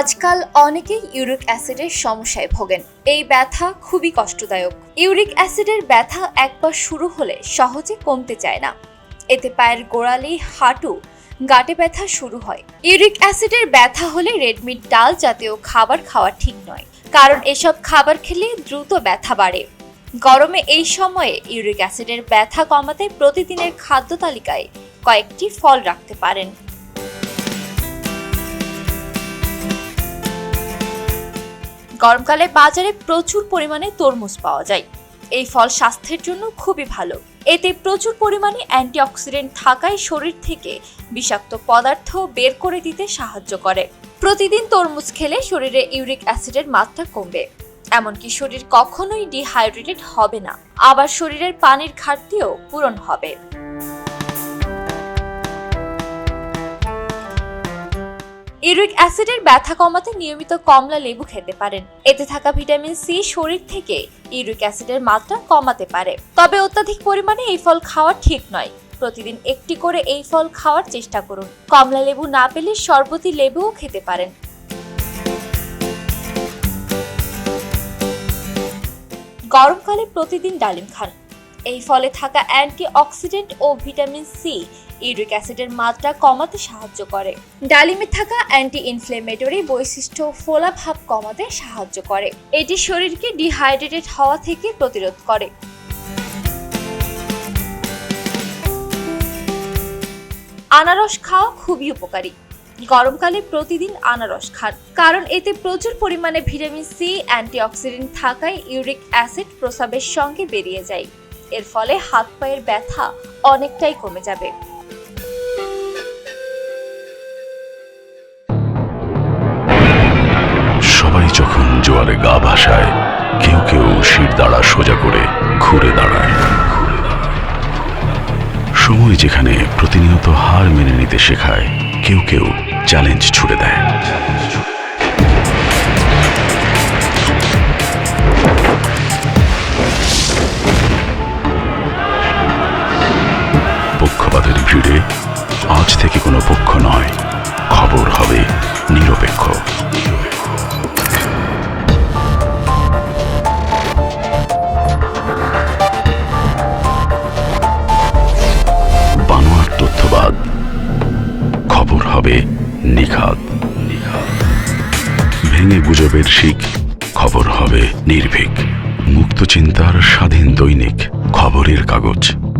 আজকাল অনেকেই ইউরিক অ্যাসিডের সমস্যায় ভোগেন। এই ব্যথা খুবই কষ্টদায়ক। ইউরিক অ্যাসিডের ব্যথা একবার শুরু হলে সহজে কমতে চায় না। এতে পায়ের গোড়ালি হাঁটু, গাঁটে ব্যথা শুরু হয়। ইউরিক অ্যাসিডের ব্যথা হলে রেডমিট ডাল জাতীয় খাবার খাওয়া ঠিক নয়, কারণ এসব খাবার খেলে দ্রুত ব্যথা বাড়ে। গরমে এই সময়ে ইউরিক অ্যাসিডের ব্যথা কমাতে প্রতিদিনের খাদ্য তালিকায় কয়েকটি ফল রাখতে পারেন। গরমকালে বাজারে প্রচুর পরিমাণে তরমুজ পাওয়া যায়। এই ফল স্বাস্থ্যের জন্য খুবই ভালো। এতে প্রচুর পরিমাণে অ্যান্টিঅক্সিডেন্ট থাকায় শরীর থেকে বিষাক্ত পদার্থ বের করে দিতে সাহায্য করে। প্রতিদিন তরমুজ খেলে শরীরে ইউরিক অ্যাসিডের মাত্রা কমবে। এমনকি শরীর কখনোই ডিহাইড্রেটেড হবে না। আবার শরীরের পানির ঘাটতিও পূরণ হবে। ইউরিক অ্যাসিডের ব্যথা কমাতে নিয়মিত কমলা লেবু খেতে পারেন। এতে থাকা ভিটামিন সি শরীর থেকে ইউরিক অ্যাসিডের মাত্রা কমাতে পারে। তবে অত্যাধিক পরিমাণে এই ফল খাওয়া ঠিক নয়। প্রতিদিন একটি করে এই ফল খাওয়ার চেষ্টা করুন। কমলা লেবু না পেলে শরবতি লেবুও খেতে পারেন। গরমকালে প্রতিদিন ডালিম খান। এই ফলে থাকা অ্যান্টি অক্সিডেন্ট ও ভিটামিন সি, ইউরিক অ্যাসিডের মাত্রা কমাতে সাহায্য করে। ডালিমে থাকা অ্যান্টি ইনফ্লেমেটরি বৈশিষ্ট্য ফোলা ভাব কমাতে সাহায্য করে। এটি শরীরকে ডিহাইড্রেটেড হওয়া থেকে প্রতিরোধ করে। আনারস খাওয়া খুবই উপকারী। গরমকালে প্রতিদিন আনারস খান। কারণ এতে প্রচুর পরিমাণে ভিটামিন সি, অ্যান্টিঅক্সিডেন্ট থাকায় ইউরিক অ্যাসিড প্রস্রাবের সঙ্গে বেরিয়ে যায়। এর ফলে হাত পায়ের ব্যথা অনেকটাই কমে যাবে। সবাই যখন জোয়ারে গা ভাসায়, কেউ কেউ শির দাঁড়া সোজা করে ঘুরে দাঁড়ায়। সময় যেখানে প্রতিনিয়ত হার মেনে নিতে শেখায়, কেউ কেউ চ্যালেঞ্জ ছুড়ে দেয়। ভিড়ে আজ থেকে কোনো পক্ষ নয়। খবর হবে নিরপেক্ষ। বানোয়ার তথ্যবাদ। খবর হবে নিখাত ভেঙে গুজবের শিখ। খবর হবে নির্ভীক। মুক্ত চিন্তার স্বাধীন দৈনিক। খবরের কাগজ।